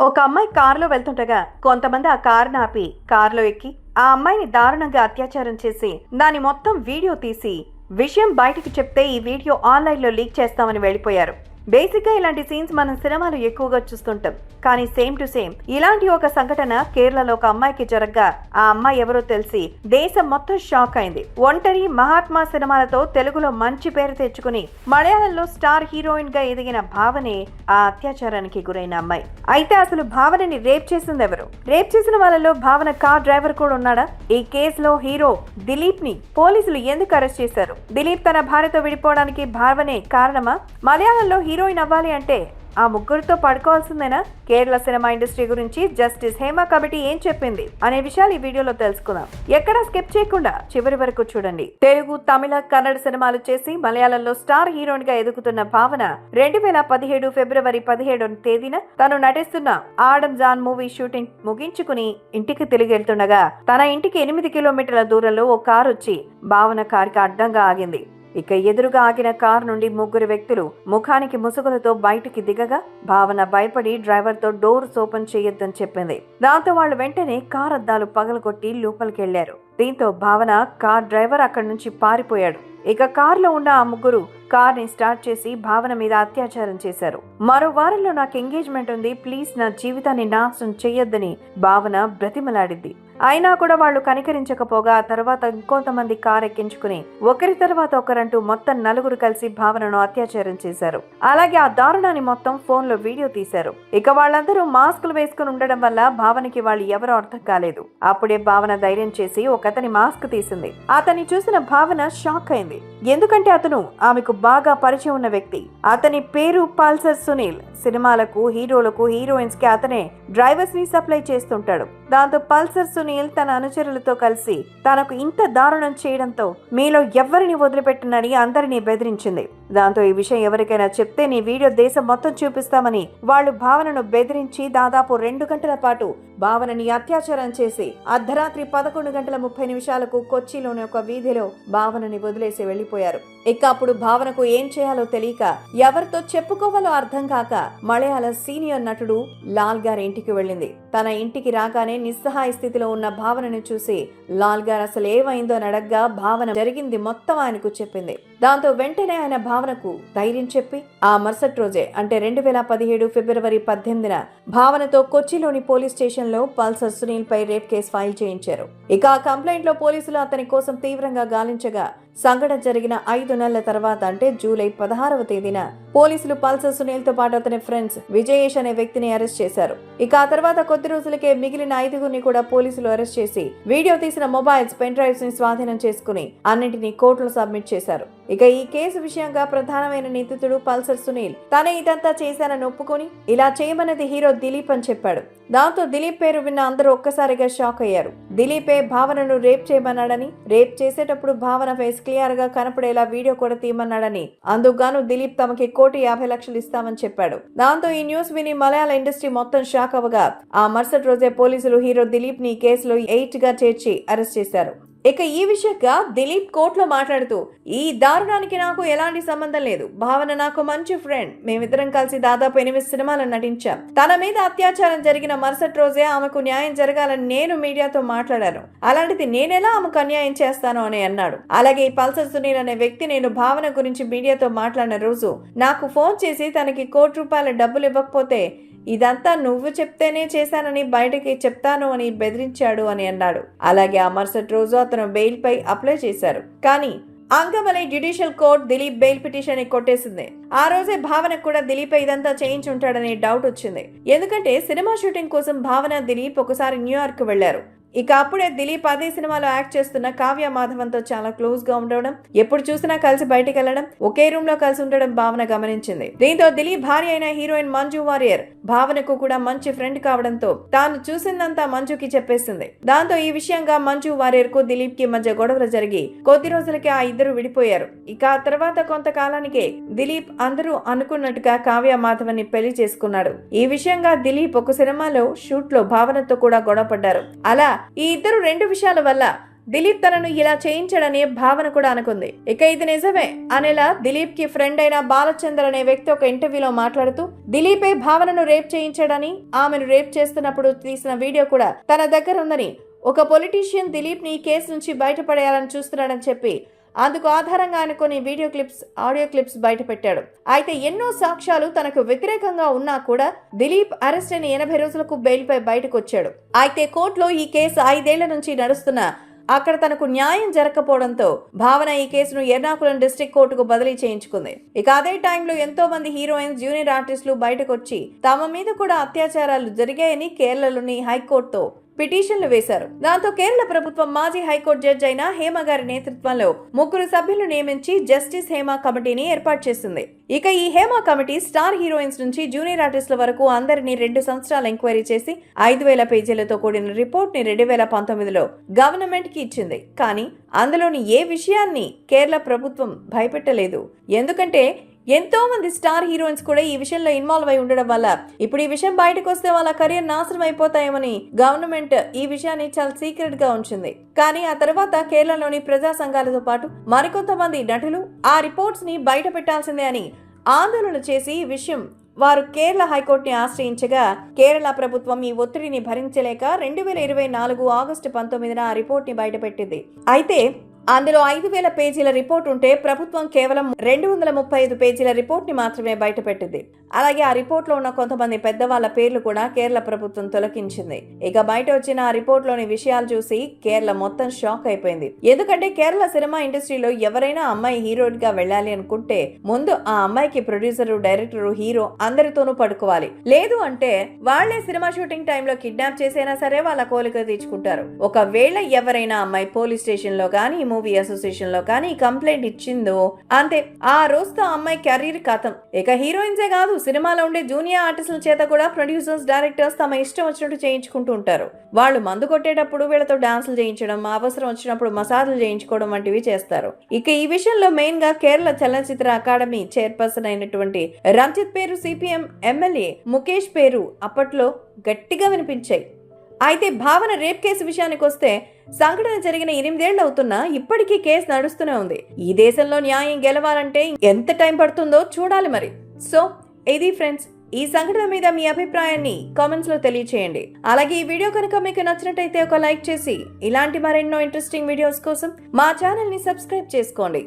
ఒక అమ్మాయి కారులో వెళ్తుండగా కొంతమంది ఆ కారును ఆపి కారులో ఎక్కి ఆ అమ్మాయిని దారుణంగా అత్యాచారం చేసి దాని మొత్తం వీడియో తీసి విషయం బయటికి చెప్తే ఈ వీడియో ఆన్లైన్లో లీక్ చేస్తామని వెళ్ళిపోయారు. బేసిక్గా ఇలాంటి సీన్స్ మనం సినిమాలు ఎక్కువగా చూస్తుంటాం. కానీ సేమ్ టు సేమ్ ఇలాంటి ఒక సంఘటన కేరళలో ఒక అమ్మాయికి జరగ్గా. ఆ అమ్మాయి ఎవరో తెలిసి దేశం మొత్తం షాక్ అయింది. ఒంటరి మహాత్మా సినిమాలతో తెలుగులో మంచి పేరు తెచ్చుకుని మలయాళంలో స్టార్ హీరోయిన్గా ఎదిగిన భావనే ఆ అత్యాచారానికి గురైన అమ్మాయి. అయితే అసలు భావనని రేప్ చేసింది ఎవరు? రేప్ చేసిన వాళ్ళలో భావన కార్ డ్రైవర్ కూడా ఉన్నాడా? ఈ కేసులో హీరో దిలీప్ని పోలీసులు ఎందుకు అరెస్ట్ చేశారు? దిలీప్ తన భార్యతో విడిపోవడానికి భావనే కారణమా? మలయాళంలో హీరో హీరోయిన్ అవ్వాలి అంటే ఆ ముగ్గురితో పడుకోవాల్సిందేనా? కేరళ సినిమా ఇండస్ట్రీ గురించి జస్టిస్ హేమ కమిటీ ఏం చెప్పింది? అనే విషయాలు ఈ వీడియోలో తెలుసుకుందాం. ఎక్కడా స్కిప్ చేయకుండా చివరి వరకు చూడండి. తెలుగు తమిళ కన్నడ సినిమాలు చేసి మలయాళంలో స్టార్ హీరోయిన్గా ఎదుగుతున్న భావన రెండు వేల పదిహేడు ఫిబ్రవరి పదిహేడు తేదీన తను నటిస్తున్న ఆడమ్ జాన్ మూవీ షూటింగ్ ముగించుకుని ఇంటికి తిరిగి వెళ్తుండగా తన ఇంటికి ఎనిమిది కిలోమీటర్ల దూరంలో ఓ కారు వచ్చి భావన కారుకి అడ్డంగా ఆగింది. ఇక ఎదురుగా ఆగిన కారు నుండి ముగ్గురు వ్యక్తులు ముఖానికి ముసుగులతో బయటికి దిగగా భావన భయపడి డ్రైవర్తో డోర్స్ ఓపెన్ చేయొద్దని చెప్పింది. దాంతో వాళ్ళు వెంటనే కార్ అద్దాలు పగలగొట్టి లోపలికి వెళ్ళారు దీంతో భావన కార్ డ్రైవర్ అక్కడి నుంచి పారిపోయాడు. ఇక కారులో ఉన్న ఆ ముగ్గురు కార్ని స్టార్ట్ చేసి భావన మీద అత్యాచారం చేశారు. మరో వారంలో నాకు ఎంగేజ్మెంట్ ఉంది ప్లీజ్ నా జీవితాన్ని నాశనం చేయొద్దని భావన బ్రతిమలాడింది. అయినా కూడా వాళ్ళు కనికరించకపోగా తర్వాత ఇంకొంతమంది కార్ ఎక్కించుకుని ఒకరి తర్వాత ఒకరంటూ మొత్తం నలుగురు కలిసి భావనను అత్యాచారం చేశారు. అలాగే ఆ దారుణాన్ని మొత్తం ఫోన్లో వీడియో తీశారు. ఇక వాళ్ళందరూ మాస్కులు వేసుకుని ఉండడం వల్ల భావనకి వాళ్ళు ఎవరో అర్థం కాలేదు. అప్పుడే భావన ధైర్యం చేసి ఒకతని మాస్క్ తీసింది. అతన్ని చూసిన భావన షాక్ అయింది. ఎందుకంటే అతను ఆమెకు బాగా పరిచయం ఉన్న వ్యక్తి. అతని పేరు పల్సర్ సునీల్. సినిమాలకు హీరోలకు హీరోయిన్స్కి అతనే డ్రైవర్స్ని సప్లై చేస్తుంటాడు. దాంతో పల్సర్ సునీల్ తన అనుచరులతో కలిసి తనకు ఇంత దారుణం చేయడంతో మీలో ఎవరిని వదిలిపెట్టనని అందరినీ బెదిరించింది. దాంతో ఈ విషయం ఎవరికైనా చెప్తే నీ వీడియో దేశం మొత్తం చూపిస్తామని వాళ్ళు భావనను బెదిరించి దాదాపు రెండు గంటల పాటు భావనని అత్యాచారం చేసి అర్ధరాత్రి పదకొండు గంటల ముప్పై నిమిషాలకు కొచ్చిలోని ఒక వీధిలో భావనని వదిలేసి వెళ్ళిపోయారు ఇక అప్పుడు భావనకు ఏం చేయాలో తెలియక ఎవరితో చెప్పుకోవాలో అర్థం కాక మలయాళ సీనియర్ నటుడు లాల్ గారి ఇంటికి వెళ్ళింది. తన ఇంటికి రాగానే నిస్సహాయ స్థితిలో ఉన్న భావనను చూసి లాల్ గారు అసలు ఏమైందో అని అడగ్గా భావన జరిగింది మొత్తం ఆయనకు చెప్పింది. దాంతో వెంటనే ఆయన భావనకు ధైర్యం చెప్పి ఆ మరుసటి రోజే అంటే రెండు వేల పదిహేడు ఫిబ్రవరి పద్దెనిమిదిన భావనతో కొచ్చిలోని పోలీస్ స్టేషన్లో పల్సర్ సునీల్ పై రేప్ కేసు ఫైల్ చేయించారు. ఇక ఆ కంప్లైంట్లో పోలీసులు అతని కోసం తీవ్రంగా గాలించగా సంఘటన జరిగిన ఐదు నెలల తర్వాత అంటే జూలై పదహారవ తేదీన పోలీసులు పల్సర్ సునీల్తో పాటు అతని ఫ్రెండ్స్ విజయేష్ అనే వ్యక్తిని అరెస్ట్ చేశారు. ఇక ఆ తర్వాత కొద్ది రోజులకే మిగిలిన ఐదుగురిని కూడా పోలీసులు అరెస్ట్ చేసి వీడియో తీసిన మొబైల్స్ పెన్ డ్రైవ్స్ని స్వాధీనం చేసుకుని అన్నింటినీ కోర్టులో సబ్మిట్ చేశారు. ఇక ఈ కేసు విషయంగా ప్రధానమైన నిందితుడు పల్సర్ సునీల్ తనే ఇదంతా చేశానని ఒప్పుకొని ఇలా చేయమన్నది హీరో దిలీప్ అని చెప్పాడు. దాంతో దిలీప్ పేరు విన్న అందరూ ఒక్కసారిగా షాక్ అయ్యారు. దిలీపే భావనను రేప్ చేయమన్నాడని రేప్ చేసేటప్పుడు భావన ఫేస్ క్లియర్గా కనపడేలా వీడియో కూడా తీయమన్నాడని అందుకుగాను దిలీప్ తమకి కోటి యాభై లక్షలు ఇస్తామని చెప్పాడు. దాంతో ఈ న్యూస్ విని మలయాళ ఇండస్ట్రీ మొత్తం షాక్ అవ్వగా ఆ మరుసటి రోజే పోలీసులు హీరో దిలీప్ని కేసులో ఎయిట్గా చేర్చి అరెస్ట్ చేశారు. ఇక ఈ విషయంగా దిలీప్ కోర్టులో మాట్లాడుతూ ఈ దారుణానికి నాకు ఎలాంటి సంబంధం లేదు. భావన నాకు మంచి ఫ్రెండ్ మేమిద్దరం కలిసి దాదాపు ఎనిమిది సినిమాలు నటించాం. తన మీద అత్యాచారం జరిగిన మరుసటి రోజే ఆమెకు న్యాయం జరగాలని నేను మీడియాతో మాట్లాడాను. అలాంటిది నేనెలా ఆమెకు అన్యాయం చేస్తాను అని అన్నాడు. అలాగే ఈ పల్సర్ సునీల్ అనే వ్యక్తి నేను భావన గురించి మీడియాతో మాట్లాడిన రోజు నాకు ఫోన్ చేసి తనకి కోటి రూపాయల డబ్బులు ఇవ్వకపోతే ఇదంతా నువ్వు చెప్తేనే చేశానని బయటకి చెప్తాను అని బెదిరించాడు అని అన్నాడు. అలాగే ఆ మరుసటి రోజు అతను బెయిల్ పై అప్లై చేశారు. కానీ Angamaly judicial court Dileep bail petition కొట్టేసింది. ఆ రోజే భావనకు కూడా దిలీప్ ఇదంతా చేయించి ఉంటాడనే డౌట్ వచ్చింది. ఎందుకంటే సినిమా షూటింగ్ కోసం భావన దిలీప్ ఒకసారి న్యూయార్క్ వెళ్ళారు ఇక అప్పుడే దిలీప్ అదే సినిమాలో యాక్ట్ చేస్తున్న కావ్య మాధవంతో చాలా క్లోజ్గా ఉండడం ఎప్పుడు చూసినా కలిసి బయటకెళ్ళడం వెళ్ళడం ఒకే రూమ్లో కలిసి ఉండడం భావన గమనించింది. దీంతో దిలీప్ భార్య అయిన హీరోయిన్ మంజు వారియర్ భావనకు కూడా మంచి ఫ్రెండ్ కావడంతో తాను చూసిందంతా మంజుకి చెప్పేసింది. దాంతో ఈ విషయంగా మంజు వారియర్ దిలీప్కి మధ్య గొడవలు జరిగి కొద్ది రోజులకే ఆ ఇద్దరు విడిపోయారు. ఇక ఆ తర్వాత కొంతకాలానికే దిలీప్ అందరూ అనుకున్నట్టుగా కావ్య మాధవని ని పెళ్ళి చేసుకున్నాడు. ఈ విషయంగా దిలీప్ ఒక సినిమాలో షూట్లో భావనతో కూడా గొడవ పడ్డారు అలా ఈ ఇద్దరు రెండు విషయాల వల్ల దిలీప్ తనను ఇలా చేయించాడనే భావన కూడా అనుకుంది. ఇక ఇది నిజమే. అనేలా దిలీప్కి ఫ్రెండ్ అయిన బాలచందర్ అనే వ్యక్తి ఒక ఇంటర్వ్యూలో మాట్లాడుతూ దిలీపే భావనను రేప్ చేయించాడని ఆమెను రేప్ చేస్తున్నప్పుడు తీసిన వీడియో కూడా తన దగ్గర ఉందని ఒక పొలిటీషియన్ దిలీప్ని ఈ కేసు నుంచి బయటపడేయాలని చూస్తున్నాడని చెప్పి అందుకు ఆధారంగా ఆయన కొన్ని వీడియో క్లిప్స్ ఆడియో క్లిప్స్ బయటపెట్టాడు. అయితే ఎన్నో సాక్ష్యాలు తనకు వ్యతిరేకంగా ఉన్నా కూడా దిలీప్ అరెస్ట్ అయిన ఎనభై రోజులకు బెయిల్పై బయటకు వచ్చాడు అయితే కోర్టులో ఈ కేసు ఐదేళ్ళ నుంచి నడుస్తున్న అక్కడ తనకు న్యాయం జరగకపోవడంతో భావన ఈ కేసును ఎర్నాకుళం డిస్ట్రిక్ట్ కోర్టుకు బదిలీ చేయించుకుంది. ఇక అదే టైంలో ఎంతో మంది హీరోయిన్స్ జూనియర్ ఆర్టిస్టులు బయటకొచ్చి తమ మీద కూడా అత్యాచారాలు జరిగాయని కేరళలోని హైకోర్టుతో పిటిషన్లు వేశారు. దాంతో కేరళ ప్రభుత్వం మాజీ హైకోర్టు జడ్జి అయిన హేమ గారి నేతృత్వంలో ముగ్గురు సభ్యులు నియమించి జస్టిస్ హేమ కమిటీని ఏర్పాటు చేసింది. ఇక ఈ హేమ కమిటీ స్టార్ హీరోయిన్స్ నుంచి జూనియర్ ఆర్టిస్టుల వరకు అందరినీ రెండు సంవత్సరాలు ఎంక్వైరీ చేసి ఐదు వేల పేజీలతో కూడిన రిపోర్ట్ని రెండు వేల పంతొమ్మిదిలో గవర్నమెంట్కి ఇచ్చింది. కానీ అందులోని ఏ విషయాన్ని కేరళ ప్రభుత్వం భయపెట్టలేదు. ఎందుకంటే ఎంతో మంది స్టార్ హీరోయిన్స్ కూడా ఈ విషయంలో ఇన్వాల్వ్ అయి ఉండడం వల్ల ఇప్పుడు ఈ విషయం బయటకు వస్తే వాళ్ళ కెరీర్ నాశనం అయిపోతాయేమని గవర్నమెంట్ ఈ విషయాన్ని చాలా సీక్రెట్గా ఉంచింది. కానీ ఆ తర్వాత కేరళలోని ప్రజా సంఘాలతో పాటు మరికొంతమంది నటులు ఆ రిపోర్ట్స్ని బయట పెట్టాల్సిందే అని ఆందోళన చేసి ఈ విషయం వారు కేరళ హైకోర్టుని ఆశ్రయించగా కేరళ ప్రభుత్వం ఈ ఒత్తిడిని భరించలేక రెండు వేల ఇరవై నాలుగు ఆగస్టు పంతొమ్మిదిన ఆ రిపోర్ట్ని బయటపెట్టింది అయితే అందులో ఐదు వేల పేజీల రిపోర్ట్ ఉంటే ప్రభుత్వం కేవలం రెండు వందల ముప్పై ఐదు పేజీల రిపోర్ట్ని మాత్రమే బయటపెట్టింది. అలాగే ఆ రిపోర్ట్లో ఉన్న కొంతమంది పెద్దవాళ్ళ పేర్లు కూడా కేరళ ప్రభుత్వం తొలగించింది. ఇక బయట వచ్చిన ఆ రిపోర్ట్లోని విషయాలు చూసి కేరళ మొత్తం షాక్ అయిపోయింది. ఎందుకంటే కేరళ సినిమా ఇండస్ట్రీలో ఎవరైనా అమ్మాయి హీరోయిన్గా వెళ్ళాలి అనుకుంటే ముందు ఆ అమ్మాయికి ప్రొడ్యూసర్ డైరెక్టర్ హీరో అందరితోనూ పడుకోవాలి. లేదు అంటే వాళ్ళే సినిమా షూటింగ్ టైంలో కిడ్నాప్ చేసైనా సరే వాళ్ళ కోలిక తీర్చుకుంటారు. ఒకవేళ ఎవరైనా అమ్మాయి పోలీస్ స్టేషన్లో మూవీ అసోసియేషన్లో కానీ కంప్లైంట్ ఇచ్చిందో? అంతే ఆ రోజుతో అమ్మాయి కెరీర్ కథం. ఇక హీరోయిన్సే కాదు సినిమాలో ఉండే జూనియర్ ఆర్టిస్టుల చేత కూడా ప్రొడ్యూసర్స్ డైరెక్టర్స్ తమ ఇష్టం వచ్చినట్టు చేయించుకుంటూ ఉంటారు. వాళ్ళు మందు కొట్టేటప్పుడు వీళ్ళతో డాన్సులు చేయించడం అవసరం వచ్చినప్పుడు మసాజులు చేయించుకోవడం వంటివి చేస్తారు. ఇక ఈ విషయంలో మెయిన్గా కేరళ చలనచిత్ర అకాడమీ చైర్పర్సన్ అయినటువంటి రంజిత్ పేరు సిపిఎం ఎమ్మెల్యే ముఖేష్ పేరు అప్పట్లో గట్టిగా వినిపించాయి. అయితే భావన రేప్ కేసు విషయానికి వస్తే సంఘటన జరిగిన ఎనిమిదేళ్ళు అవుతున్నా ఇప్పటికీ కేసు నడుస్తూనే ఉంది. ఈ దేశంలో న్యాయం గెలవాలంటే ఎంత టైం పడుతుందో చూడాలి మరి. సో ఇది ఫ్రెండ్స్ ఈ సంఘటన మీద మీ అభిప్రాయాన్ని కామెంట్స్లో తెలియచేయండి. అలాగే ఈ వీడియో కనుక మీకు నచ్చినట్టయితే ఒక లైక్ చేసి ఇలాంటి మరెన్నో ఇంట్రెస్టింగ్ వీడియోస్ కోసం మా ఛానల్ని సబ్స్క్రైబ్ చేసుకోండి.